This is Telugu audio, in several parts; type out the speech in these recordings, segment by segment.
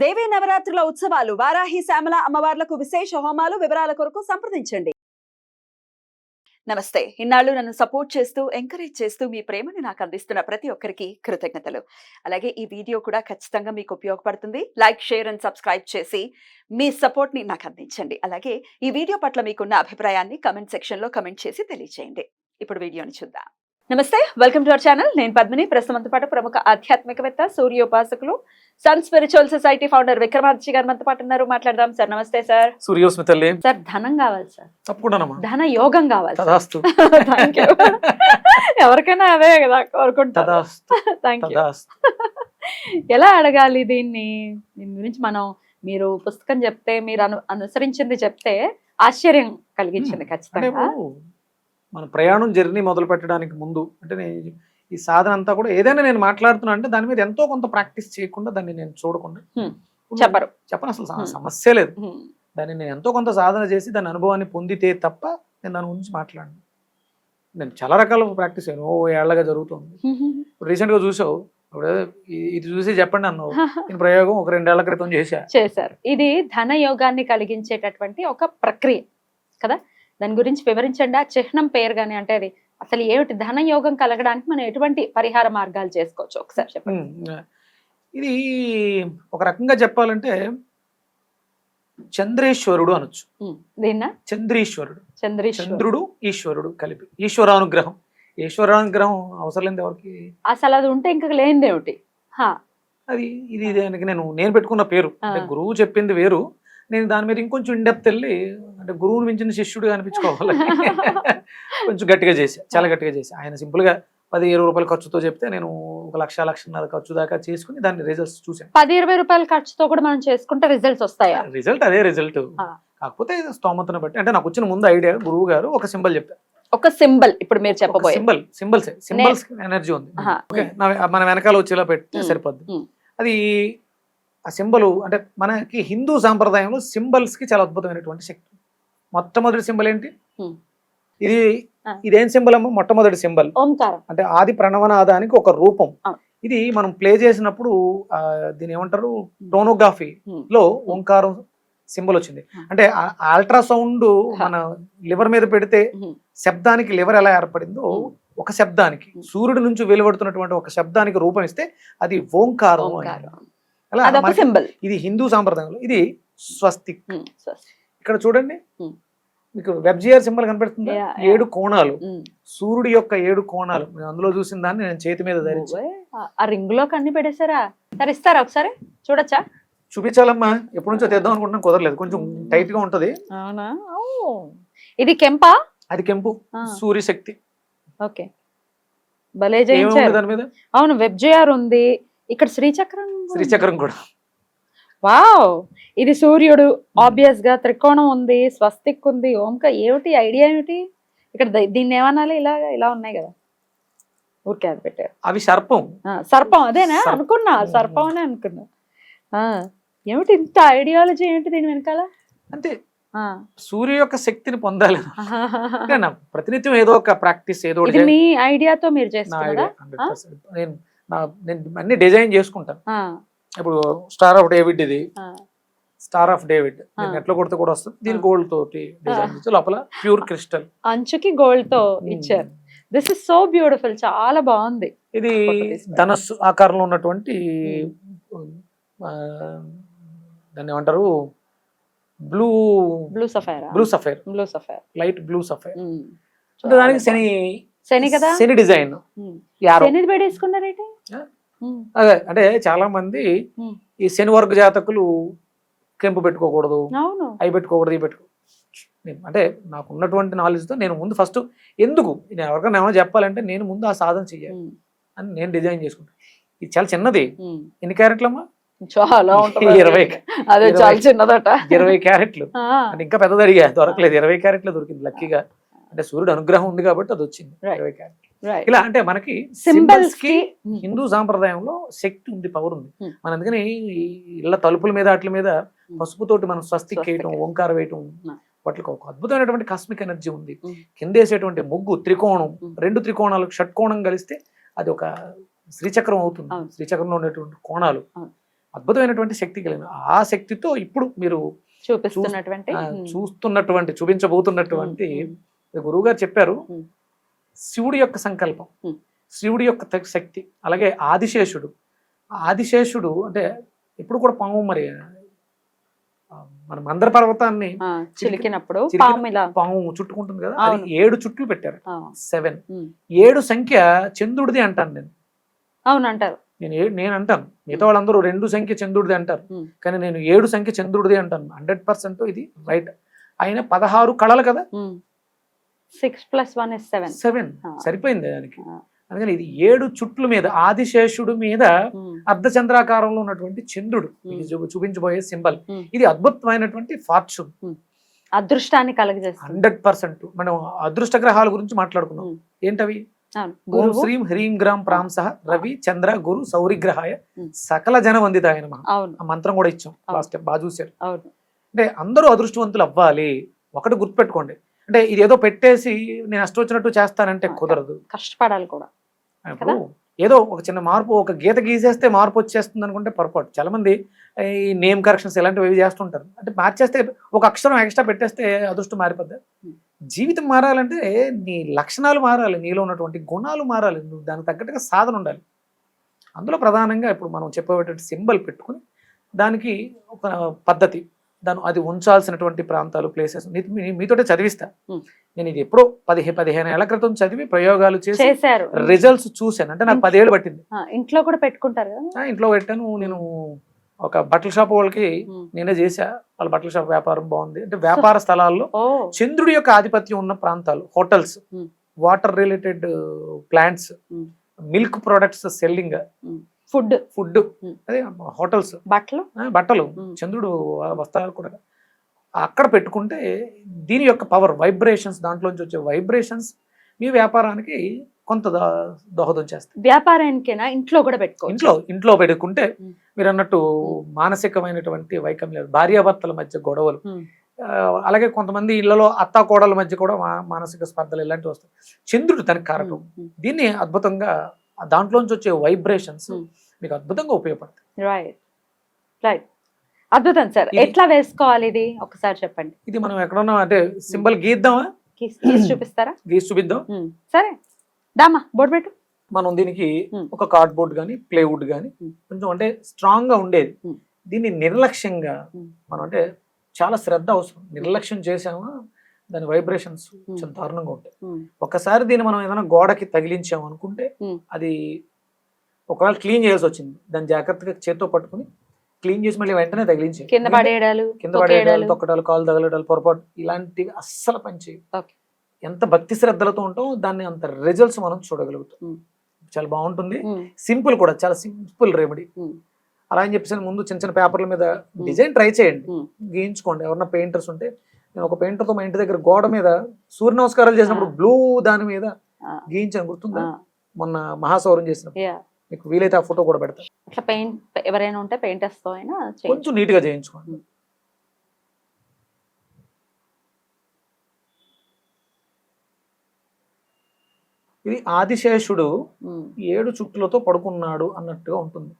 దేవీ నవరాత్రుల ఉత్సవాలు వారాహి శ్యామల అమ్మవార్లకు విశేష హోమాలు వివరాల కొరకు సంప్రదించండి. నమస్తే. ఇన్నాళ్ళు నన్ను సపోర్ట్ చేస్తూ ఎంకరేజ్ చేస్తూ మీ ప్రేమని నాకు అందిస్తున్న ప్రతి ఒక్కరికి కృతజ్ఞతలు. అలాగే ఈ వీడియో కూడా ఖచ్చితంగా మీకు ఉపయోగపడుతుంది. లైక్ షేర్ అండ్ సబ్స్క్రైబ్ చేసి మీ సపోర్ట్ని నాకు అందించండి. అలాగే ఈ వీడియో పట్ల మీకున్న అభిప్రాయాన్ని కమెంట్ సెక్షన్లో కమెంట్ చేసి తెలియజేయండి ఇప్పుడు వీడియోని చూద్దాం. నమస్తే. Welcome to our channel. నేను పద్మిని. ప్రస్తుతంతో పాటు ప్రముఖ ఆధ్యాత్మికవేత్త సూర్యోపాసకులు sun spiritual society founder Vikramaditya garu మనతో పాటు ఉన్నారు. మాట్లాడదాం సార్. నమస్తే సార్. సూర్యోస్మి తల్లి. సార్ ధనం కావాలి సార్. తప్పకుండానమ్మా. ధన యోగం కావాలి. ఎవరికైనా అవే కదా కోరుకుంటారు. తదాస్తు. థ్యాంక్ యూ ఎలా అడగాలి దీన్ని? దీని గురించి మనం మీరు పుస్తకం చెప్తే మీరు అను అనుసరించింది చెప్తే ఆశ్చర్యం కలిగించింది ఖచ్చితంగా. మన ప్రయాణం జర్నీ మొదలు పెట్టడానికి ముందు అంటే ఈ సాధన అంతా కూడా ఏదైనా నేను మాట్లాడుతున్నా అంటే దాని మీద ఎంతో కొంత ప్రాక్టీస్ చేయకుండా దాన్ని నేను చూడకుండా. చెప్పరు. చెప్పను అసలు సమ-. సమస్య లేదు. దాన్ని నేను ఎంతో కొంత సాధన చేసి దాని అనుభవాన్ని పొందితే తప్ప నేను దాని గురించి మాట్లాడను. నేను చాలా రకాల ప్రాక్టీస్ అయ్యాను ఓ ఏళ్ళగా జరుగుతుంది. ఇప్పుడు రీసెంట్గా చూసావు. ఇప్పుడు ఇది- చూసి చెప్పండి అన్నావు. నేను ప్రయోగం ఒక రెండేళ్ళ క్రితం చేశా. చేశారు. ఇది ధన యోగాన్ని కలిగించేటటువంటి ఒక ప్రక్రియ కదా? దాని గురించి వివరించండి. ఆ చిహ్నం పేరు కానీ అంటే అది అసలు ఏమిటి ధన యోగం కలగడానికి మనం ఎటువంటి పరిహార మార్గాలు చేసుకోవచ్చు? ఒకసారి చెప్పండి. ఇది ఒక రకంగా చెప్పాలంటే చంద్రేశ్వరుడు అనొచ్చు. దీన్నా? చంద్రీశ్వరుడు. చంద్రుడు ఈశ్వరుడు కలిపి. ఈశ్వరానుగ్రహం. ఈశ్వరానుగ్రహం అవసరం లేదు ఎవరికి? అసలు అది ఉంటే ఇంకా లేనిది ఏమిటి? హా, అది ఇది దానికి నేను నేను పెట్టుకున్న పేరు. గురువు చెప్పింది వేరు. నేను దాని మీద ఇంకొంచెం ఇండెప్త్ వెళ్ళి అంటే గురువుని మించిన శిష్యుడు అనిపించుకోవాలి. కొంచెం గట్టిగా చేసి చాలా గట్టిగా చేసి. ఆయన simple గా పది ఇరవై రూపాయల ఖర్చుతో చెప్తే నేను ఒక లక్ష లక్షన్నర ఖర్చు దాకా చేసుకుని దాని రిజల్ట్స్ చూశాను. పది ఇరవై రూపాయల ఖర్చుతో కూడా మనం చేసుకుంటే రిజల్ట్స్ వస్తాయా? రిజల్ట్ అదే రిజల్ట్. కాకపోతే స్తోమతను బట్టి అంటే నాకు వచ్చిన ముందు ఐడియా గురువు గారు ఒక సింబల్ చెప్పారు ఒక సింబల్ ఇప్పుడు మీరు చెప్పబోయే. సింబల్ సింబల్స్ సింబల్స్ ఎనర్జీ ఉంది. మన వెనకాల వచ్చేలా ఉమ్. సరిపోద్ది. అది ఆ సింబల్ అంటే మనకి హిందూ సాంప్రదాయంలో సింబల్స్కి చాలా అద్భుతమైనటువంటి శక్తి. మొట్టమొదటి సింబల్ ఏంటి. ఇది. ఇదేం సింబల్ అమ్మ మొట్టమొదటి సింబల్ ఓంకారం అంటే ఆది ప్రణవనాదానికి ఒక రూపం. ఇది మనం ప్లే చేసినప్పుడు దీని ఏమంటారు టోనోగ్రఫీ ఉమ్. లో ఓంకారం సింబల్ వచ్చింది. అంటే అల్ట్రాసౌండ్ మన లివర్ మీద పెడితే. శబ్దానికి లివర్ ఎలా ఏర్పడిందో. ఒక శబ్దానికి. సూర్యుడి నుంచి వెలువడుతున్నటువంటి ఒక శబ్దానికి రూపం ఇస్తే అది ఓంకారం అలా ఇది హిందూ సాంప్రదాయంలో ఇది స్వస్తిక్. ఇక్కడ చూడండి. మీకు వెబ్జియర్ సింబల్ కనపడుతుంది. ఏడు కోణాలు. సూర్యుడి యొక్క ఏడు కోణాలు. అందులో చూసిన దాన్ని నేను చేతి మీద ధరించి. ఆ- రింగ్లో కన్ని పెట్టేశారా? సరే ఇస్తారా ఒకసారి? చూడొచ్చా? చూపించాలమ్మా. ఎప్పటి నుంచో తెద్దాం అనుకుంటున్నాం కుదరలేదు. కొంచెం టైట్గా ఉంటది. అవునా. ఇది కెంపా? అది కెంపు. ఆ. సూర్య శక్తి ఓకే. భలే దాని మీద? అవును వెబ్జేఆర్ ఉంది. ఇక్కడ శ్రీచక్రం. శ్రీచక్రం కూడా. వావ్! ఇది సూర్యుడు ఆబ్వియస్గా త్రికోణం ఉంది స్వస్తిక్ ఉంది. ఓంక ఏమిటి? ఐడియా ఏమిటి? ఇక్కడ దీన్ని ఏమనాలి? ఇలా ఇలా ఉన్నాయి కదా. ఊరికే అది పెట్టారు. అవి సర్పం. సర్పం అదేనా. అనుకున్నా సర్పం అనే అనుకున్నా. ఆ, ఏమిటి? ఇంత ఐడియాలజీ ఏంటి దీని వెనకాల? అంతే. సూర్య యొక్క శక్తిని పొందాలి. ప్రతినిత్యం ఏదో ఒక ప్రాక్టీస్ ఏదో. మీ ఐడియాతో మీరు 100%. నేను అన్ని డిజైన్ చేసుకుంటాను. ఇప్పుడు స్టార్ ఆఫ్ డేవిడ్ ఇది. స్టార్ ఆఫ్ డేవిడ్ ఆ. నెట్లో కొడితే కూడా వస్తుంది? దీని. గోల్డ్ తోటి డిజైన్ లోపల ప్యూర్ క్రిస్టల్ అంచుకి గోల్డ్తో ఇచ్చారు. దిస్ ఇస్ సో బ్యూటిఫుల్ చాలా బాగుంది. ఇది. ధనస్సు ఆకారంలో ఉన్నటువంటి ఆ, దాన్ని ఏమంటారు? Blue blue sapphire blue sapphire blue sapphire light blue sapphire అంటే దానికి శని శని కదా? శని డిజైన్. యారో శని పెట్టేసుకున్నారేంటి అదే అంటే చాలా మంది. ఈ శని వర్గ జాతకులు కెంపు పెట్టుకోకూడదు అవును. అవి పెట్టుకోకూడదు ఇవి పెట్టుకో అంటే నాకు ఉన్నటువంటి నాలెడ్జ్తో నేను ముందు ఫస్ట్ ఎందుకు? నేను ఎవరికైనా ఏమైనా చెప్పాలంటే నేను ముందు ఆ సాధన చెయ్యాలి అని నేను డిజైన్ చేసుకుంటాను ఇది చాలా చిన్నది. ఎన్ని క్యారెట్లమ్మా? చాలా ఉంటుంది ఇరవై అదే ఇరవై. చాలా చిన్నదట. ఇరవై క్యారెట్లు. అంటే ఇంకా పెద్దది అడిగా దొరకలేదు. ఇరవై క్యారెట్లు దొరికింది లక్కీగా. అంటే సూర్యుడు అనుగ్రహం ఉంది కాబట్టి అది వచ్చింది. ఇరవై క్యారెట్ right. ఇలా అంటే మనకి సింబల్స్కి కి హిందూ సాంప్రదాయంలో శక్తి ఉంది పవర్ ఉంది Hmm. మన అందుకని ఇళ్ళ తలుపుల మీద వాటి మీద పసుపుతోటి మనం స్వస్తిక్ స్వస్తిక్. వేయటం ఓంకార వేయటం Hmm. వాటికి ఒక అద్భుతమైనటువంటి కాస్మిక్ ఎనర్జీ ఉంది Hmm. కింద వేసేటువంటి ముగ్గు త్రికోణం Hmm. రెండు త్రికోణాలు షట్కోణం కలిస్తే అది ఒక శ్రీచక్రం అవుతుంది. శ్రీచక్రంలో ఉండేటువంటి కోణాలు. అద్భుతమైనటువంటి శక్తి కలిగిన ఆ శక్తితో ఇప్పుడు మీరు చూపిస్తున్నటువంటి. చూస్తున్నటువంటి చూపించబోతున్నటువంటి గురువు గారు చెప్పారు. శివుడి యొక్క సంకల్పం. శివుడి యొక్క శక్తి అలాగే ఆదిశేషుడు. ఆదిశేషుడు అంటే ఇప్పుడు కూడా పాము మరి మన మందర పర్వతాన్ని చిలికినప్పుడు చిలికిన- పాము చుట్టుకుంటుంది కదా అది. ఏడు చుట్లు పెట్టారు. సెవెన్. ఏడు సంఖ్య చంద్రుడిది అంటాను నేను. అవును అంటారు నేను నేను అంటాను. మిగతా వాళ్ళందరూ రెండు సంఖ్య చంద్రుడిది అంటారు. కానీ నేను ఏడు సంఖ్య చంద్రుడిది అంటాను. హండ్రెడ్ పర్సెంట్ ఇది రైట్. ఆయన పదహారు కళలు కదా. Six plus one is seven seven. సరిపోయింది దానికి ఆ. అందుకని ఇది ఏడు చుట్ల మీద ఆదిశేషుడు మీద అర్ధచంద్రాకారంలో ఉన్నటువంటి చంద్రుడు. ఇది చూ- చూపించబోయే సింబల్. Hmm. ఇది అద్భుతమైనటువంటి ఫార్చ్యూన్. అదృష్టాన్ని కలగజేస్తుంది. Hundred percent. మనం అదృష్ట గ్రహాల గురించి మాట్లాడుకున్నాం. Hmm. ఏంటవి? గురువు. శ్రీం హ్రీం గ్రాం ప్రాంస రవి చంద్ర గురు సౌరిగ్రహాయ Hmm. సకల జన వందితాయ అవును. ఆ మంత్రం కూడా ఇచ్చాం. లాస్ట్ బాగా చూశారు అవును. అంటే అందరూ అదృష్టవంతులు అవ్వాలి. ఒకటి గుర్తుపెట్టుకోండి. అంటే ఇది ఏదో పెట్టేసి నేను అష్టం వచ్చినట్టు చేస్తానంటే కుదరదు. కష్టపడాలి కూడా. ఇప్పుడు ఏదో ఒక చిన్న మార్పు ఒక గీత గీసేస్తే మార్పు వచ్చేస్తుంది అనుకుంటే పొరపాటు. చాలా మంది ఈ నేమ్ కరెక్షన్స్ ఇలాంటివి ఇవి చేస్తుంటారు. అంటే మార్చేస్తే ఒక అక్షరం ఎక్స్ట్రా పెట్టేస్తే అదృష్టం మారిపోద్ది. జీవితం మారాలంటే నీ లక్షణాలు మారాలి నీలో ఉన్నటువంటి గుణాలు మారాలి నువ్వు దానికి తగ్గట్టుగా సాధన ఉండాలి. అందులో ప్రధానంగా ఇప్పుడు మనం చెప్పేటువంటి సింబల్ పెట్టుకుని దానికి ఒక పద్ధతి. దాని అది ఉంచాల్సినటువంటి ప్రాంతాలు ప్లేసెస్ మీతోటే చదివిస్తా. నేను ఇది ఎప్పుడో పదిహేను పదిహేను ఏళ్ళ క్రితం చదివి ప్రయోగాలు చేసి రిజల్ట్స్ చూశాను. అంటే నాకు పదేళ్ళు పట్టింది. ఇంట్లో కూడా పెట్టుకుంటారు ఇంట్లో పెట్టాను. నేను ఒక బట్టల షాప్ వాళ్ళకి. నేనే చేశా. వాళ్ళ బట్టల షాప్ వ్యాపారం బాగుంది. అంటే వ్యాపార స్థలాల్లో చంద్రుడి యొక్క ఆధిపత్యం ఉన్న ప్రాంతాలు hotels. Water related plants. Milk products selling food. Food. అదే హోటల్స్. బట్టలు. బట్టలు. చంద్రుడు వస్త్రాలు కూడా. అక్కడ పెట్టుకుంటే దీని యొక్క పవర్ వైబ్రేషన్స్ దాంట్లోంచి వచ్చే వైబ్రేషన్స్ మీ వ్యాపారానికి కొంత దోహదం చేస్తాయి. వ్యాపారానికైనా? ఇంట్లో కూడా పెట్టుకోవచ్చు. ఇంట్లో ఇంట్లో పెట్టుకుంటే. మీరు అన్నట్టు మానసికమైనటువంటి వైకల్యాలు భార్యాభర్తల మధ్య గొడవలు. అలాగే కొంతమంది ఇళ్ళలో అత్త కోడల మధ్య కూడా మా- మానసిక స్పర్ధలు ఇలాంటివి వస్తాయి. చంద్రుడు దానికి కారకం. దీన్ని అద్భుతంగా దాంట్లోంచి వచ్చే వైబ్రేషన్స్ Hmm. మీకు అద్భుతంగా ఉపయోగపడతాయి. ఉమ్. రైట్ రైట్ అద్భుతం సార్. ఎట్లా వేసుకోవాలి ఇది? ఒకసారి చెప్పండి. ఇది మనం ఎక్కడున్నా అంటే సింబల్ గీద్దామా? గీసి గీసి చూపిస్తారా? గీసి చూపిద్దాం. ఉమ్, సరే. దామా బోర్డు పెట్టు. మనం దీనికి Hmm. ఒక కార్డ్బోర్డ్ కానీ ప్లేవుడ్ కానీ Hmm. కొంచెం అంటే స్ట్రాంగ్గా ఉండేది. Hmm. దీన్ని నిర్లక్ష్యంగా Hmm. మనం అంటే చాలా శ్రద్ధ అవసరం. నిర్లక్ష్యం చేసామా దాని వైబ్రేషన్స్ చాలా దారుణంగా ఉంటాయి. ఒకసారి దీన్ని మనం ఏదైనా గోడకి తగిలించాం అనుకుంటే. అది ఒకవేళ క్లీన్ చేయాల్సి వచ్చింది. దాన్ని జాగ్రత్తగా చేత్తో పట్టుకుని క్లీన్ చేసి మళ్ళీ వెంటనే తగిలించే కింద పడేయడాలు కింద పడేయడాలు తొక్కేయడాలు. తొక్కడాలు కాలు తగలడాలు పొరపాటు ఇలాంటివి అస్సలు పనిచేయవు. ఎంత భక్తి శ్రద్ధలతో ఉంటామో దాన్ని అంత రిజల్ట్స్ మనం చూడగలుగుతాం. చాలా బాగుంటుంది. సింపుల్ కూడా చాలా సింపుల్ రెమెడీ అలా అని చెప్పేసి ముందు చిన్న చిన్న పేపర్ల మీద డిజైన్ ట్రై చేయండి. గీయించుకోండి. ఎవరన్నా పెయింటర్స్ ఉంటే నేను ఒక పెయింటర్తో మా ఇంటి దగ్గర గోడ మీద సూర్య నమస్కారాలు చేసినప్పుడు బ్లూ దాని మీద గీయించాను గుర్తుందా? మొన్న మహాసౌరం చేసినప్పుడు. yeah. మీకు వీలైతే ఆ ఫోటో కూడా పెడతాను అట్లా పెయింట్ ఎవరైనా ఉంటే పెయింటర్స్తో అయినా కొంచెం నీట్గా చేయించుకోండి ఇది ఆదిశేషుడు ఏడు చుట్టులతో పడుకున్నాడు అన్నట్టుగా ఉంటుంది.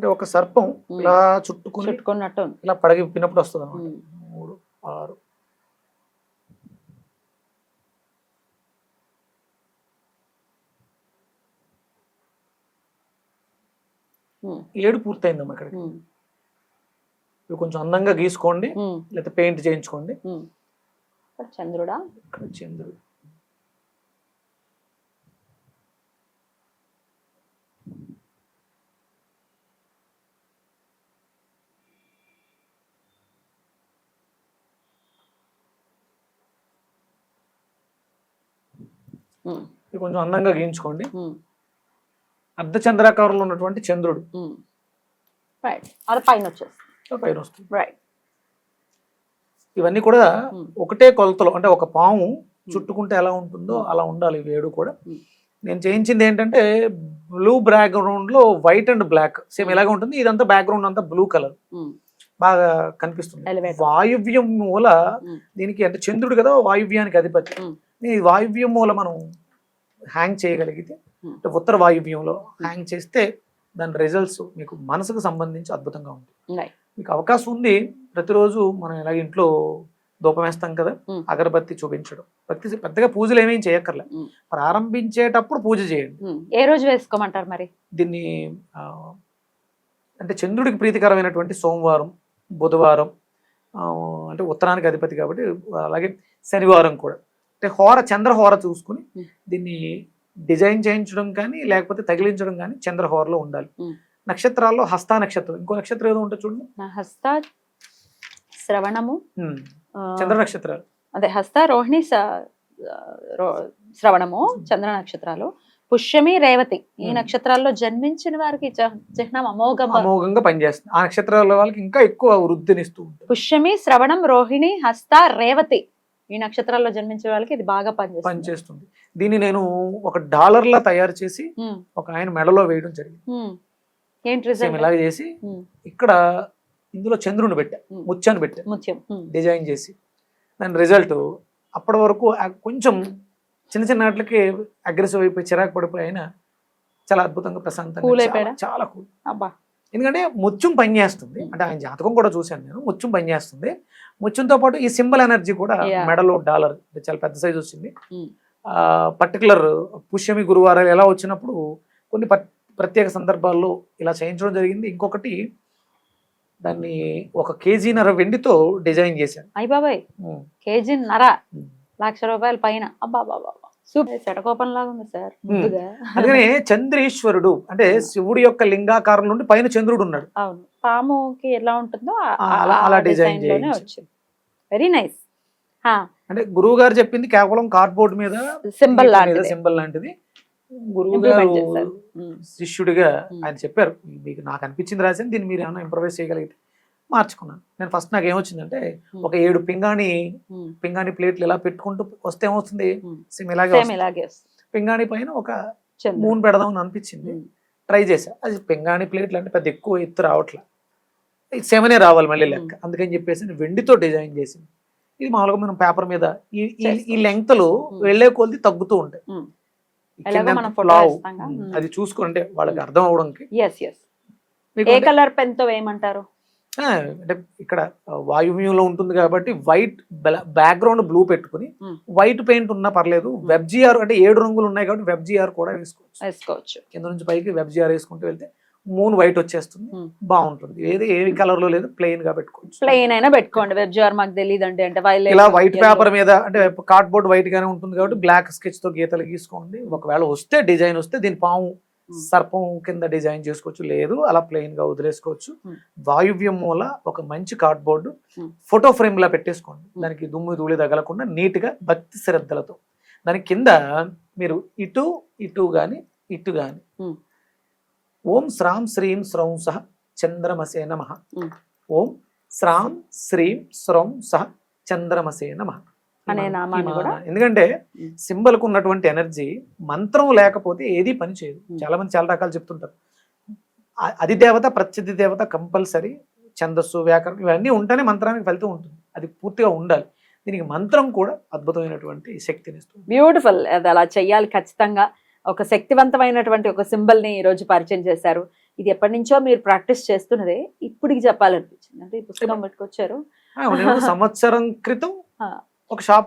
అంటే ఒక సర్పం. ఇలా చుట్టుకుని చుట్టుకున్నట్టు. ఇలా పడగిప్పినప్పుడు వస్తుంది అనమాట మూడు ఆరు. ఏడు పూర్తయిందమ్మా ఇక్కడికి. ఇవి కొంచెం అందంగా గీసుకోండి లేకపోతే పెయింట్ చేయించుకోండి. చంద్రుడా? ఇక్కడ చంద్రుడు. ఇవి కొంచెం అందంగా గీయించుకోండి. ఉమ్, అర్ధచంద్రాకారంలో ఉన్నటువంటి చంద్రుడు. పైన వస్తుంది. రైట్ ఇవన్నీ కూడా. ఒకటే కొలతలో అంటే ఒక పాము చుట్టుకుంటే ఎలా ఉంటుందో అలా ఉండాలి ఇవి ఏడు కూడా. నేను చేయించింది ఏంటంటే బ్లూ బ్యాక్గ్రౌండ్లో వైట్ అండ్ బ్లాక్ సేమ్ ఇలాగే ఉంటుంది. ఇదంతా బ్యాక్గ్రౌండ్ అంతా బ్లూ కలర్. బాగా కనిపిస్తుంది. వాయువ్యం మూల. దీనికి అంటే చంద్రుడు కదా వాయువ్యానికి అధిపతి. ఈ వాయువ్యం మూల మనం హ్యాంగ్ చేయగలిగితే ఉమ్. అంటే ఉత్తర వాయువ్యంలో హ్యాంగ్ చేస్తే దాని రిజల్ట్స్ మీకు మనసుకు సంబంధించి అద్భుతంగా ఉంటుంది. మీకు అవకాశం ఉంది ప్రతిరోజు మనం ఇలాగ ఇంట్లో ధూపం వేస్తాం కదా ఉమ్. అగరబత్తి చూపించడం ప్రతి పెద్దగా పూజలు ఏమేం చేయక్కర్లే ఉమ్. ప్రారంభించేటప్పుడు పూజ చేయండి. ఏ రోజు వేసుకోమంటారు మరి దీన్ని అంటే చంద్రుడికి ప్రీతికరమైనటువంటి సోమవారం బుధవారం అంటే ఉత్తరానికి అధిపతి కాబట్టి అలాగే శనివారం కూడా అంటే హోర చంద్రహోర చూసుకుని. దీన్ని డిజైన్ చేయించడం కానీ లేకపోతే తగిలించడం కానీ చంద్రహోరలో ఉండాలి. నక్షత్రాల్లో హస్త నక్షత్రం. ఇంకో నక్షత్రం ఏదో ఉంటుంది చూడండి హస్త శ్రవణము. చంద్ర నక్షత్రాలు. అదే హస్త రోహిణి శ్రవణము చంద్ర నక్షత్రాలు. పుష్యమి రేవతి. ఈ. నక్షత్రాల్లో జన్మించిన వారికి చిహ్నం అమోఘం. అమోఘంగా పనిచేస్తుంది. ఆ నక్షత్రాల వాళ్ళకి ఇంకా ఎక్కువ వృద్ధినిస్తూ ఉంటుంది. పుష్యమి శ్రవణం రోహిణి హస్త రేవతి. ఈ నక్షత్రాల్లో జన్మించే వాళ్ళకి ఇది బాగా పనిచేస్తుంది. పనిచేస్తుంది. దీన్ని నేను ఒక డాలర్లా తయారు చేసి ఒక ఆయన మెడలో వేయడం జరిగింది. ఏంటి ఇలాగ చేసి ఇక్కడ ఇందులో చంద్రుని పెట్టా. ముత్యాన్ని పెట్టా. ముత్యం. డిజైన్ చేసి. దాని రిజల్ట్ అప్పటి వరకు కొంచెం చిన్న చిన్న వాటికి అగ్రెసివ్ అయిపోయి చిరాకు పడిపోయి అయినా చాలా అద్భుతంగా ప్రశాంతంగా? చాలా కూల్ అబ్బా. ఎందుకంటే ముత్యం పనిచేస్తుంది అంటే ఆయన జాతకం కూడా చూశాను నేను. ముత్యం పనిచేస్తుంది ముత్యంతో పాటు ఈ సింబల్ ఎనర్జీ కూడా. మెడలో డాలర్. అంటే చాలా పెద్ద సైజ్ వచ్చింది. ఉమ్, పర్టికులర్ పుష్యమి గురువారాలు ఎలా వచ్చినప్పుడు కొన్ని ప్రత్యేక సందర్భాల్లో ఇలా చేయించడం జరిగింది. ఇంకొకటి దాన్ని ఒక కేజీన్నర వెండితో డిజైన్ చేశాను. అయ్య బాబాయ్. ఉమ్. కేజీ నర ఉమ్. లక్ష రూపాయల పైన. అబ్బా బాబా అందుకనే చంద్రేశ్వరుడు అంటే శివుడి యొక్క లింగాకారం నుండి పైన చంద్రుడు ఉన్నాడు. అవును. పాముకి ఎలా ఉంటుందో అలా-. వచ్చింది. వెరీ నైస్ అంటే గురువు గారు చెప్పింది కేవలం కార్డ్బోర్డ్ మీద సింబల్ లాంటిది. సింబల్ లాంటిది. గురువు గారు శిష్యుడిగా. ఆయన చెప్పారు మీకు నాకు అనిపించింది రాసింది దీన్ని మీరు ఏమైనా ఇంప్రవైజ్ చేయగలిగితే. మార్చుకున్నాను. నేను ఫస్ట్ నాకు ఏమొచ్చిందంటే. ఒక ఏడు పింగాణి పింగాణి ప్లేట్లు ఇలా పెట్టుకుంటూ వస్తే ఏమవుతుంది. సేమ్ ఇలాగే పింగాణి పైన ఒక. మూన్ పెడదాం అని అనిపించింది ట్రై చేశా. అది పింగాణి ప్లేట్లు అంటే పెద్ద ఎక్కువ ఎత్తు రావట్లే. సెవెనే రావాలి మళ్ళీ లెక్క. అందుకని చెప్పేసి వెండితో డిజైన్ చేసింది. ఇది మామూలుగా మనం పేపర్ మీద ఈ. లెంగ్త్లు ఉమ్. వెళ్ళే కొద్ది తగ్గుతూ ఉంటాయి. అది చూసుకుంటే వాళ్ళకి అర్థం అవడానికి ఏ కలర్ పెన్తో వేయమంటారు? అంటే ఇక్కడ వాయువ్యంలో ఉంటుంది కాబట్టి వైట్ బ్యాక్గ్రౌండ్ బ్లూ పెట్టుకుని. వైట్ పెయింట్ ఉన్నా పర్లేదు వెబ్ జిఆర్ అంటే ఏడు రంగులు ఉన్నాయి కాబట్టి వెబ్ జిఆర్ కూడా వేసుకోవచ్చు వేసుకోవచ్చు కింద నుంచి పైకి వెబ్ జిఆర్ వేసుకుంటూ వెళ్తే మూన్ వైట్ వచ్చేస్తుంది. బాగుంటుంది ఏది ఏ కలర్లో లేదు ప్లెయిన్గా పెట్టుకోవచ్చు ప్లెయిన్ అయినా పెట్టుకోండి వెబ్ జార్ మాకు తెలియదు అంటే అంటే ఇలా వైట్. పేపర్ మీద అంటే కార్డ్ బోర్డ్ వైట్ గానే ఉంటుంది కాబట్టి బ్లాక్ స్కెచ్తో గీతలు గీసుకోండి ఒకవేళ వస్తే డిజైన్ వస్తే దీని పాము. సర్పం కింద డిజైన్ చేసుకోవచ్చు లేదు అలా ప్లెయిన్గా వదిలేసుకోవచ్చు. వాయువ్యం మూల ఒక మంచి card board Hmm. Photo frame లా పెట్టేసుకోండి. దానికి దుమ్ము ధూళి తగలకుండా నీట్గా భక్తి శ్రద్ధలతో దాని కింద మీరు ఇటు ఇటు గాని ఇటు గాని. ఓం శ్రాం శ్రీం శ్రౌం సహ చంద్రమసే నమ. ఓం శ్రాం శ్రీం శ్రౌం సహ చంద్రమసే నమ అనే నామాన్ని కూడా? ఎందుకంటే. సింబల్కు ఉన్నటువంటి ఎనర్జీ మంత్రం లేకపోతే ఏది పని చేయదు. చాలా మంది చాలా రకాలు చెప్తుంటారు. అది దేవత ప్రత్యధి దేవత కంపల్సరీ ఛందస్సు వ్యాకరణం ఇవన్నీ ఉంటేనే మంత్రానికి ఫలితం ఉంటుంది. అది పూర్తిగా ఉండాలి. దీనికి మంత్రం కూడా అద్భుతమైనటువంటి శక్తిని ఇస్తుంది. బ్యూటిఫుల్ అది అలా చెయ్యాలి ఖచ్చితంగా. ఒక శక్తివంతమైనటువంటి ఒక సింబల్ని ఈ రోజు పరిచయం చేశారు. ఇది ఎప్పటి నుంచో మీరు ప్రాక్టీస్ చేస్తున్నదే ఇప్పటికి చెప్పాలనిపించింది. అంటే ఈ పుస్తకం పెట్టుకొచ్చారు. సంవత్సరం క్రితం. ఒక షాప్